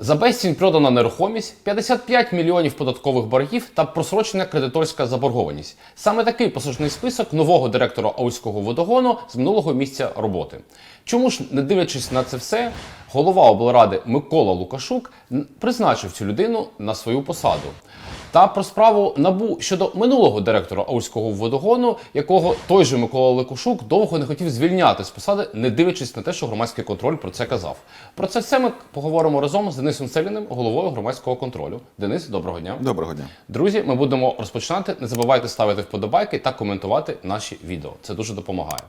За безцінь продана нерухомість, 55 мільйонів податкових боргів та просрочена кредиторська заборгованість. Саме такий послужний список нового директора Ольського водогону з минулого місця роботи. Чому ж, не дивлячись на це все, голова облради Микола Лукашук призначив цю людину на свою посаду. Та про справу набу щодо минулого директора Аульського водогону, якого той же Микола Лукашук довго не хотів звільняти з посади, не дивлячись на те, що громадський контроль про це казав. Про це все ми поговоримо разом з Денисом Селіним, головою громадського контролю. Денис, доброго дня. Доброго дня. Друзі, ми будемо розпочинати. Не забувайте ставити вподобайки та коментувати наші відео. Це дуже допомагає.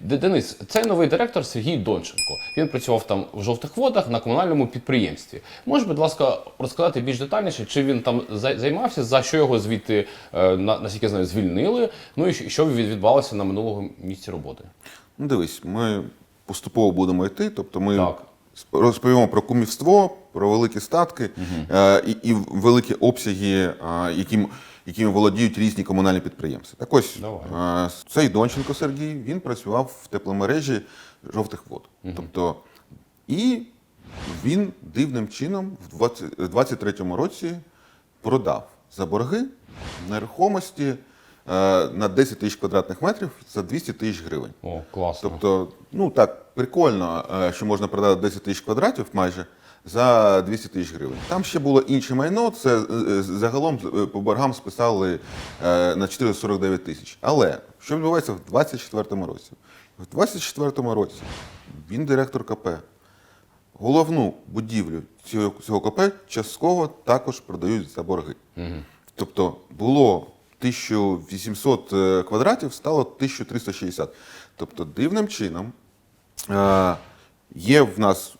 Денис, цей новий директор Сергій Донченко. Він працював там в жовтих водах на комунальному підприємстві. Можеш, будь ласка, розказати більш детальніше, чи він там за- займався, за що його звідти, е, на- наскільки я знаю, звільнили? Ну і що- відбувалося на минулому місці роботи? Ну, дивись, ми поступово будемо йти. Тобто ми Так. розповімо про кумівство, про великі статки е, і, і великі обсяги, е, яким, якими володіють різні комунальні підприємства. Так ось е, цей Донченко Сергій він працював в тепломережі жовтих вод. Тобто, і він дивним чином в 20 в 23-му році продав за борги нерухомості е, на 10 тисяч квадратних метрів за 200 тисяч гривень. О, класно. Тобто, ну так, прикольно, е, що можна продати 10 тисяч квадратів майже за 200 тисяч гривень. Там ще було інше майно, це е, загалом по боргам списали на 449 тисяч. Але що відбувається в 24-му році? В 24-му році він директор КП. Головну будівлю цього, цього КП частково також продають за борги. Тобто було 1800 е, квадратів, стало 1360. Тобто, дивним чином е, є в нас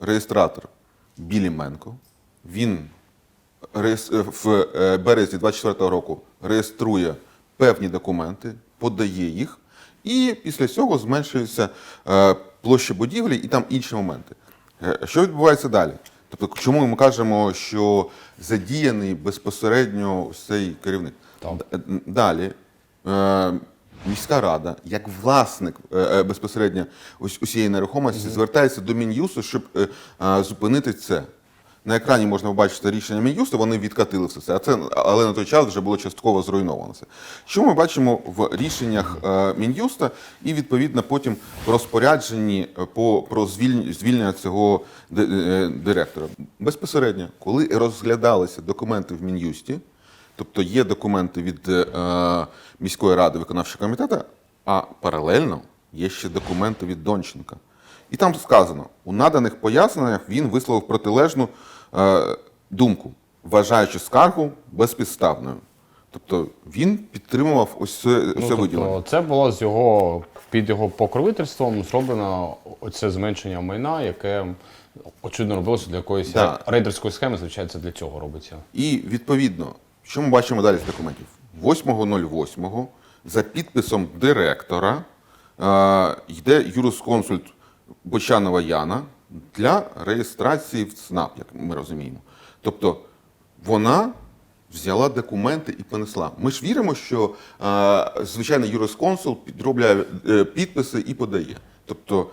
реєстратор Біліменко. Він е, в е, березні 24 року реєструє певні документи, подає їх, і після цього зменшується площа будівлі і там інші моменти. Е, Що відбувається далі? Тобто, чому ми кажемо, що задіяний безпосередньо цей керівник? Так. Д- д- Далі е, міська рада, як власник е, е, безпосередньо усієї нерухомості, звертається до мін'юсу, щоб е, е, зупинити це. На екрані можна побачити рішення Мін'юсту, вони відкатили все це, а це, але на той час вже було частково зруйновано це. Що ми бачимо в рішеннях е, Мін'юста і відповідно потім розпорядженні е, по про звіль- звільнення цього е, директора? Безпосередньо, коли розглядалися документи в Мін'юсті, тобто є документи від е, міської ради виконавчого комітету, а паралельно є ще документи від Донченка. І там сказано, у наданих поясненнях він висловив протилежну е, думку, вважаючи скаргу безпідставною. Тобто він підтримував ось це, Ну, це тобто, виділення. це було з його під його покровительством зроблено оце зменшення майна, яке очевидно робилося для якоїсь Да. рейдерської схеми. Звичайно, це для цього робиться. І відповідно, що ми бачимо далі з документів? 8.08 за підписом директора е, йде юрисконсульт Бочанова Яна для реєстрації в ЦНАП, як ми розуміємо. Тобто вона взяла документи і понесла. Ми ж віримо, що е, звичайний юрисконсул підробляє е, підписи і подає. Тобто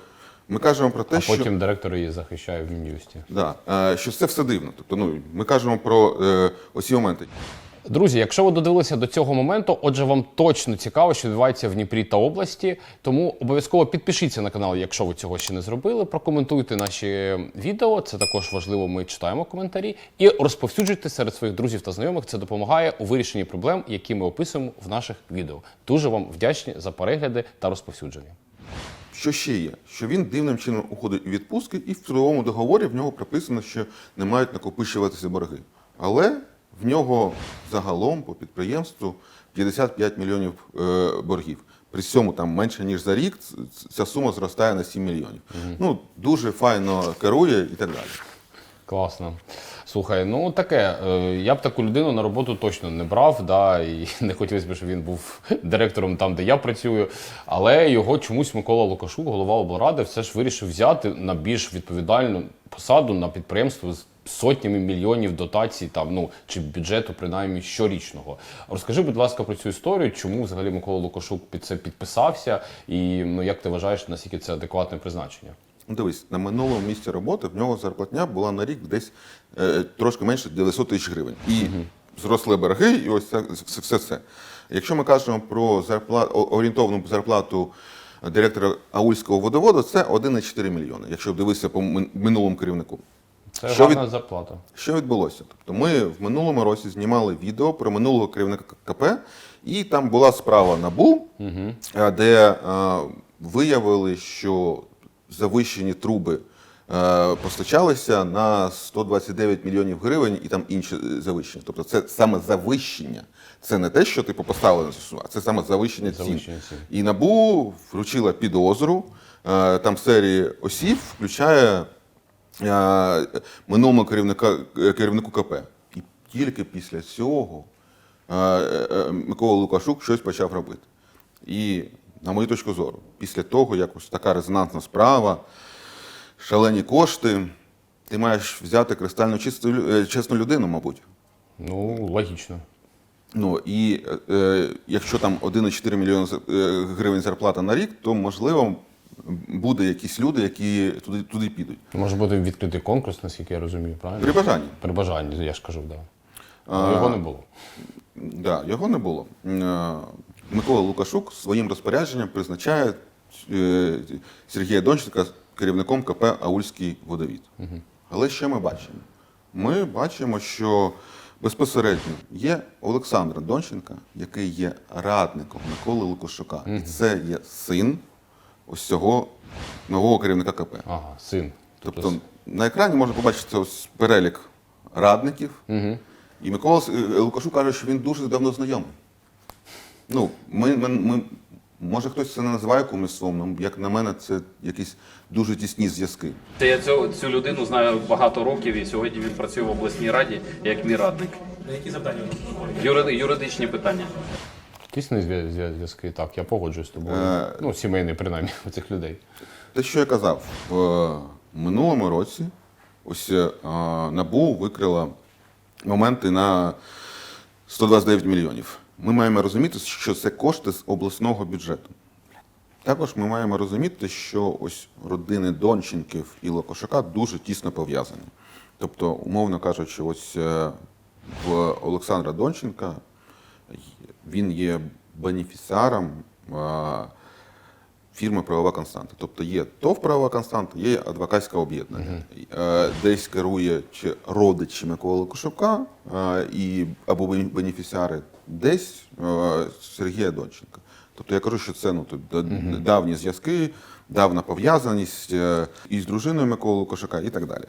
ми кажемо про те, А що. потім директор її захищає в Мін'юсті. Да, е, що це все дивно. Тобто, ну, ми кажемо про е, оці моменти. Друзі, якщо ви додивилися до цього моменту, отже, вам точно цікаво, що відбувається в Дніпрі та області. Тому обов'язково підпишіться на канал, якщо ви цього ще не зробили. Прокоментуйте наші відео. Це також важливо. Ми читаємо коментарі і розповсюджуйте серед своїх друзів та знайомих. Це допомагає у вирішенні проблем, які ми описуємо в наших відео. Дуже вам вдячні за перегляди та розповсюдження. Що ще є? Що він дивним чином уходить у відпустки, і в трудовому договорі в нього прописано, що не мають накопичуватися борги. Але в нього загалом по підприємству 55 мільйонів е, боргів. При цьому там менше ніж за рік ця сума зростає на 7 мільйонів. Ну дуже файно керує і так далі. Класно. Слухай, ну таке. е, Я б таку людину на роботу точно не брав, да, і не хотілося б, щоб він був директором там, де я працюю. Але його чомусь Микола Лукашук, голова облради, все ж вирішив взяти на більш відповідальну посаду на підприємство з сотнями мільйонів дотацій, там ну чи бюджету, принаймні щорічного. Розкажи, будь ласка, про цю історію, чому взагалі Микола Лукашук під це підписався, і ну як ти вважаєш, наскільки це адекватне призначення? Ну, дивись, на минулому місці роботи в нього зарплатня була на рік десь е, трошки менше 900 тисяч гривень. І зросли борги, і ось це все, все це. Якщо ми кажемо про зарплату, орієнтовну зарплату директора Аульського водоводу, це 1,4 мільйони, якщо дивитися по минулому керівнику. Це Що гарна від- зарплата. Що відбулося? Тобто ми в минулому році знімали відео про минулого керівника КП, і там була справа НАБУ, е, де е, виявили, що завищені труби е, постачалися на 129 мільйонів гривень і там інші завищення. Тобто це саме завищення. Це не те, що типу поставили на ССУ, а це саме завищення цін. Завищення цін. І НАБУ вручила підозру там серії осіб, включає минулому керівника, е, керівнику КП. І тільки після цього е, е, Микола Лукашук щось почав робити. І, на мою точку зору, після того, як ось така резонансна справа, шалені кошти, ти маєш взяти кристально чисту, е, чесну людину, мабуть. Ну, логічно. Ну і е, якщо там 1,4 мільйони е, гривень зарплата на рік, то можливо буде якісь люди, які туди, туди підуть. Може бути відкритий конкурс, наскільки я розумію, правильно? При бажанні. При бажанні, я ж кажу, так. Да. Його не було. Да, його не було. Е, Микола Лукашук своїм розпорядженням призначає е, Сергія Донченка керівником КП Аульський водовід. Але що ми бачимо? Ми бачимо, що безпосередньо є Олександр Донченка, який є радником Миколи Лукашука. І це є син ось цього нового керівника КП. Ага, син. Тобто на екрані можна побачити ось перелік радників. І Микола е, Лукашук каже, що він дуже давно знайомий. Ну, ми, ми, ми, може хтось це не називає але як на мене, це якісь дуже тісні зв'язки. Це я цю, цю людину знаю багато років, і сьогодні він працює в обласній раді як мій радник. На які завдання юридичні питання. Тісні зв'я- зв'я- зв'язки, так, я погоджуюсь з тобою. Ну, сімейний, принаймні, у цих людей. Те, що я казав, в минулому році ось е, НАБУ викрила моменти на 129 мільйонів. Ми маємо розуміти, що це кошти з обласного бюджету. Також ми маємо розуміти, що ось родини Донченків і Локошака дуже тісно пов'язані. Тобто, умовно кажучи, ось е, в Олександра Донченка він є бенефіціаром фірми Правова константа. Тобто є ТОВ Правова константа, є адвокатське об'єднання. Е, Десь керує чи родичі Миколи Кошука е, і або бенефіціари, десь е, Сергія Донченка. Тобто я кажу, що це ну, давні зв'язки, давна пов'язаність із дружиною Миколи Кошука і так далі.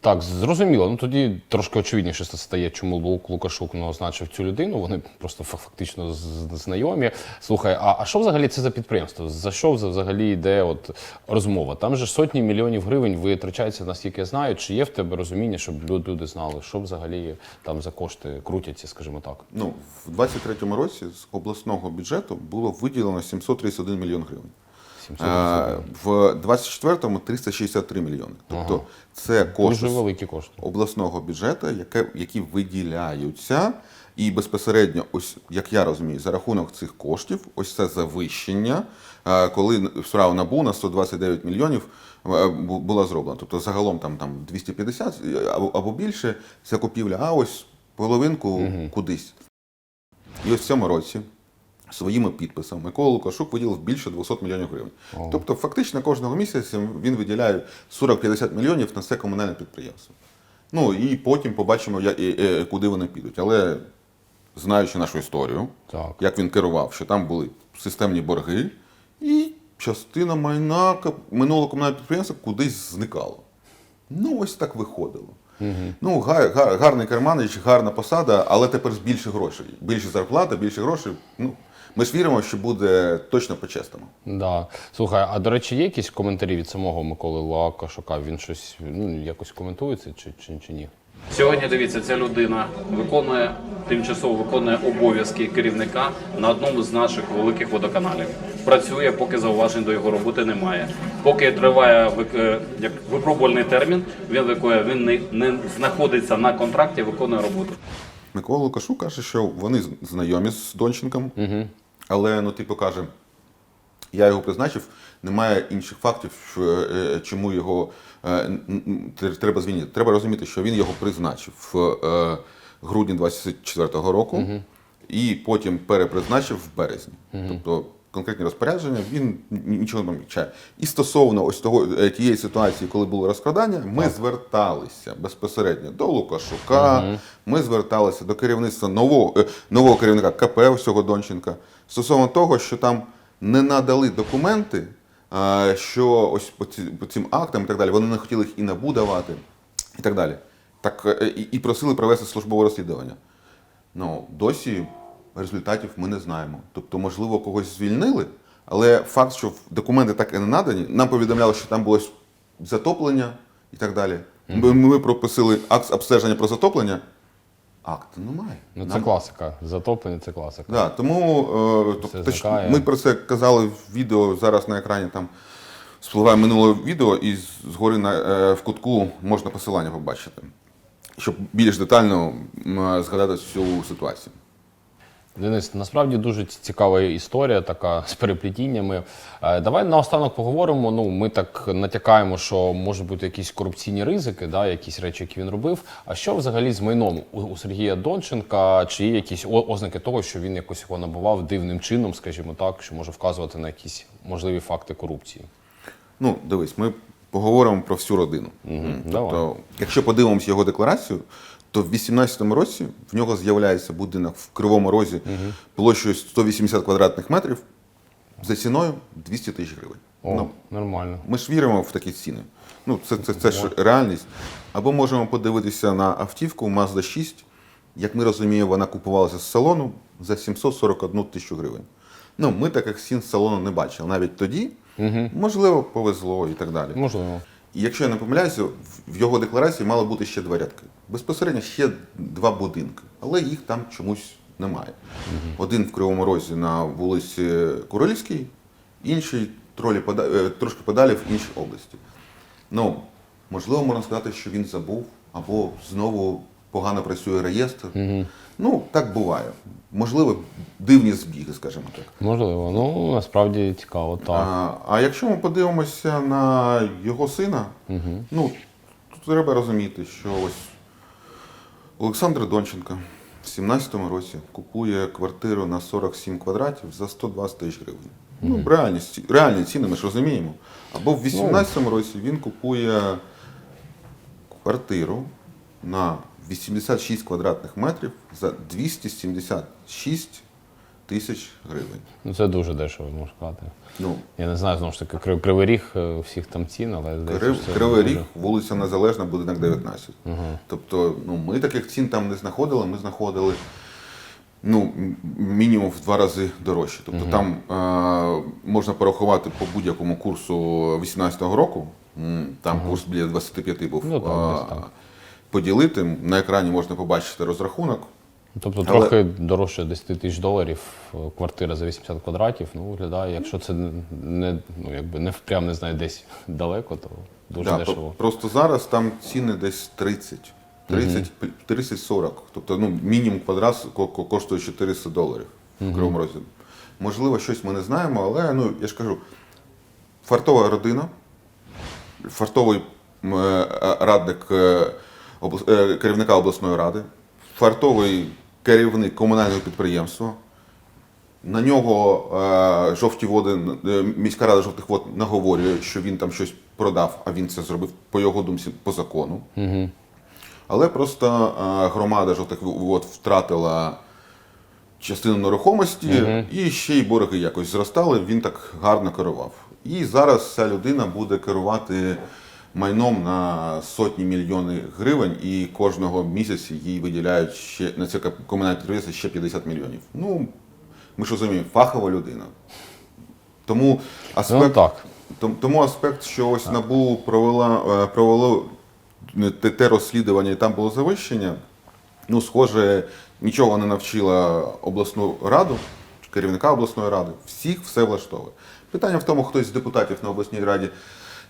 Так, зрозуміло. Ну тоді трошки очевидніше стає, чому Лук Лукашук ну, означив цю людину. Вони просто фактично знайомі. Слухай, а, а що взагалі це за підприємство? За що вза- взагалі йде от розмова? Там же сотні мільйонів гривень витрачаються, наскільки я знаю. Чи є в тебе розуміння, щоб люди знали, що взагалі там за кошти крутяться, скажімо так? Ну, в 23-му році з обласного бюджету було виділено 731 мільйон гривень. 700 Е, В 24-му 363 мільйони. Тобто це кошти кошти. обласного бюджету, яке, які виділяються. І безпосередньо, ось як я розумію, за рахунок цих коштів, ось це завищення, е, коли справа НАБУ на 129 мільйонів е, була зроблена. Тобто загалом там, там 250 або, більше це купівля, а ось половинку кудись. І ось в цьому році своїми підписами Микола Лукашук виділив більше 200 мільйонів гривень. Тобто, фактично кожного місяця він виділяє 40-50 мільйонів на це комунальне підприємство. Ну і потім побачимо, як, і- і- куди вони підуть. Але знаючи нашу історію, Так. як він керував, що там були системні борги, і частина майна минулого комунального підприємства кудись зникала. Ну, ось так виходило. Ну, гар, гар, гарний Керманич, гарна посада, але тепер з більше грошей. Більше зарплата, більше грошей. Ну, ми ж віримо, що буде точно по-чесному. Да. Слухай, а до речі, є якісь коментарі від самого Миколи Лукашука? Він щось ну, якось коментується чи, чи, чи ні? Сьогодні дивіться, ця людина виконує тимчасово виконує обов'язки керівника на одному з наших великих водоканалів. Працює, поки зауважень до його роботи немає. Поки триває е, як випробувальний термін, він виконує, він не, не знаходиться на контракті, виконує роботу. Микола Лукашук каже, що вони знайомі з Донченком, але ну, типу каже, Я його призначив. Немає інших фактів, що, е, чому його е, треба звільнити. Треба розуміти, що він його призначив в е, грудні 24-го року і потім перепризначив в березні. Тобто конкретні розпорядження він нічого не помічає. І стосовно ось того е, тієї ситуації, коли було розкрадання, ми зверталися безпосередньо до Лукашука. Ми зверталися до керівництва нового, е, нового керівника КП усього Донченка стосовно того, що там не надали документи, що ось по, цим актам і так далі, вони не хотіли їх і НАБУ давати, і так далі. Так, е, і, і просили провести службове розслідування. Ну, досі результатів ми не знаємо. Тобто, можливо, когось звільнили, але факт, що документи так і не надані, нам повідомляли, що там було затоплення і так далі. Ми, ми прописали акт обстеження про затоплення, акту немає. Ну це Нам- класика. Затоплення це класика. Да, тому е, тобто, ми про це казали в відео зараз на екрані. Там спливає минуле відео, і згори на, е, в кутку можна посилання побачити, щоб більш детально м, згадати цю ситуацію. Денис, насправді дуже цікава історія, така з переплетіннями. Е, Давай наостанок поговоримо. Ну, ми так натякаємо, що можуть бути якісь корупційні ризики, да, якісь речі, які він робив. А що взагалі з майном у, Сергія Донченка? Чи є якісь ознаки того, що він якось його набував дивним чином, скажімо так, що може вказувати на якісь можливі факти корупції? Ну, дивись, ми поговоримо про всю родину. Давай. Тобто, якщо подивимося його декларацію, то в 18-му році в нього з'являється будинок в Кривому Розі площею 180 квадратних метрів за ціною 200 тисяч гривень. О, Ну, нормально. Ми ж віримо в такі ціни. Ну, це, це, це ж реальність. Або можемо подивитися на автівку Mazda 6. Як ми розуміємо, вона купувалася з салону за 741 тисячу гривень. Ну, ми таких цін з салону не бачили. Навіть тоді, можливо, повезло і так далі. Можливо. І якщо я не помиляюся, в- його декларації мало бути ще два рядки. Безпосередньо ще два будинки, але їх там чомусь немає. Один в Кривому Розі на вулиці Королівській, інший тролі пода- е, трошки подалі в іншій області. Ну, можливо, можна сказати, що він забув, або знову погано працює реєстр. Ну, так буває. Можливо, дивні збіги, скажімо так. Можливо. Ну насправді цікаво, так. А, а якщо ми подивимося на його сина, ну тут треба розуміти, що ось Олександр Донченко в 17-му році купує квартиру на 47 квадратів за 120 тисяч гривень. Ну, реальні, реальні ціни, ми ж розуміємо. Або в 18-му році він купує квартиру на 86 квадратних метрів за 276 тисяч гривень. Ну це дуже дешево, можна сказати. Ну, Я не знаю, знову ж таки, Крив- Кривий Ріг, е, у всіх там цін, але здається, Крив, що це Кривий дуже- Ріг, вулиця Незалежна, будинок 19. Тобто, ну, ми таких цін там не знаходили, ми знаходили ну, м- мінімум в два рази дорожче. Тобто там е, можна порахувати по будь-якому курсу 18-го року, м, там курс біля 25 був. Ну, так, а, десь так. Поділити, на екрані можна побачити розрахунок. Тобто Але- трохи дорожче 10 тисяч доларів е, квартира за 80 квадратів. Ну, виглядає, якщо це не, ну, якби не прям не знаю, десь далеко, то дуже Да, дешево. про- Просто зараз там ціни десь 30. 30, 30-40. Тобто ну, мінімум квадрат ко- ко- коштує 400 доларів в Кривому Розі. Можливо, щось ми не знаємо, але ну, я ж кажу, фартова родина, фартовий е, радник е, керівника обласної ради, фартовий керівник комунального підприємства. На нього е, жовті води, е, міська рада жовтих вод наговорює, що він там щось продав, а він це зробив по його думці по закону. Але просто е, громада жовтих вод втратила частину нерухомості, і ще й борги якось зростали, він так гарно керував. І зараз ця людина буде керувати майном на сотні мільйони гривень, і кожного місяця їй виділяють ще на це комунальне підприємство ще 50 мільйонів. Ну, ми ж розуміємо, фахова людина. Тому аспект, Ну так. Тому аспект, що ось НАБУ провела, е, провело те, те розслідування і там було завищення, ну, схоже, нічого не навчила обласну раду, керівника обласної ради. Всіх все влаштовує. Питання в тому, хтось з депутатів на обласній раді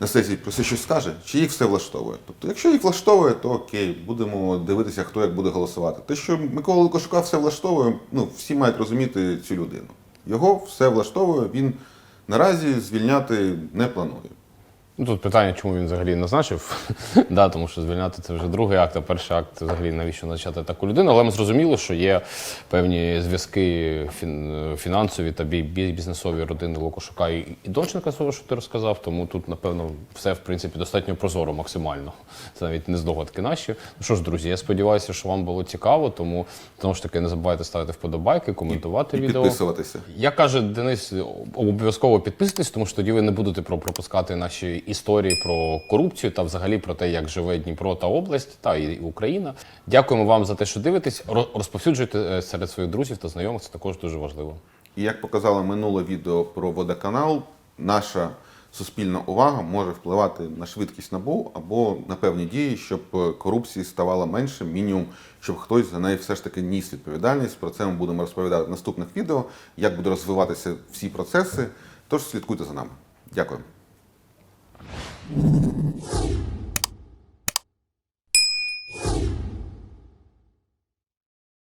на сесії про це щось скаже, чи їх все влаштовує. Тобто, якщо їх влаштовує, то окей, будемо дивитися, хто як буде голосувати. Те, що Микола Лукашука все влаштовує, ну, всі мають розуміти цю людину. Його все влаштовує, він Наразі звільняти не планую. Ну, тут питання, чому він взагалі назначив. да, тому що звільняти це вже другий акт, а перший акт взагалі навіщо назначати таку людину. Але ми зрозуміли, що є певні зв'язки фінансові та бі- бі- бізнесові родини Лукашука і і Донченка, того, що ти розказав. Тому тут, напевно, все в принципі достатньо прозоро максимально. Це навіть не здогадки наші. Ну що ж, друзі, я сподіваюся, що вам було цікаво, тому знову ж таки не забувайте ставити вподобайки, коментувати І відео. підписуватися. Як каже Денис, обов'язково підписуйтесь, тому що тоді ви не будете про пропускати наші історії про корупцію та взагалі про те, як живе Дніпро та область, та і Україна. Дякуємо вам за те, що дивитесь. Ро- Розповсюджуйте е, серед своїх друзів та знайомих. Це також дуже важливо. І як показало минуле відео про водоканал, наша суспільна увага може впливати на швидкість набу або на певні дії, щоб е, корупції ставало менше, мінімум, щоб хтось за неї все ж таки ніс відповідальність. Про це ми будемо розповідати в наступних відео, як будуть розвиватися всі процеси. Тож слідкуйте за нами. Дякую. you